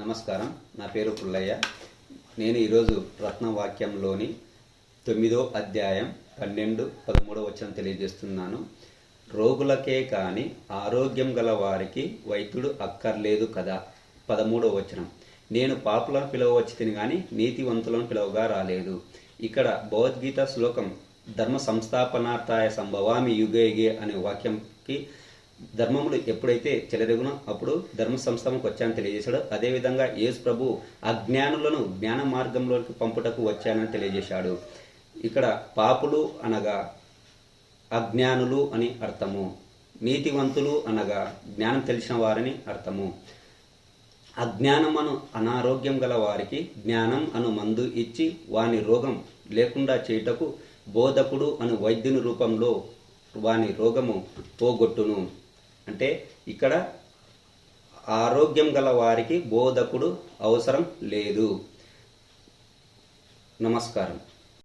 నమస్కారం. నా పేరు పుల్లయ్య. నేను ఈరోజు రత్నవాక్యంలోని తొమ్మిదో అధ్యాయం పన్నెండు పదమూడవ వచనం తెలియజేస్తున్నాను. రోగులకే కానీ ఆరోగ్యం గల వారికి వైద్యుడు అక్కర్లేదు కదా? పదమూడవ వచనం. నేను పాపులను పిలవచ్చి తిని కానీ నీతివంతులను పిలవగా రాలేదు. ఇక్కడ భగవద్గీత శ్లోకం ధర్మ సంస్థాపనార్థాయ సంభవామి యుగే యుగే అనే వాక్యంకి ధర్మములు ఎప్పుడైతే చెలరెగునో అప్పుడు ధర్మ సంస్థమకు వచ్చానని తెలియజేశాడు. అదేవిధంగా యేసు ప్రభు అజ్ఞానులను జ్ఞాన మార్గంలోకి పంపుటకు వచ్చానని తెలియజేశాడు. ఇక్కడ పాపులు అనగా అజ్ఞానులు అని అర్థము. నీతివంతులు అనగా జ్ఞానం తెలిసిన వారని అర్థము. అజ్ఞానం అను అనారోగ్యం గల వారికి జ్ఞానం అను మందు ఇచ్చి వాని రోగం లేకుండా చేయుటకు బోధకుడు అను వైద్యుని రూపంలో వాని రోగము పోగొట్టును. అంటే ఇక్కడ ఆరోగ్యం గల వారికి బోధకుడు అవసరం లేదు. నమస్కారం.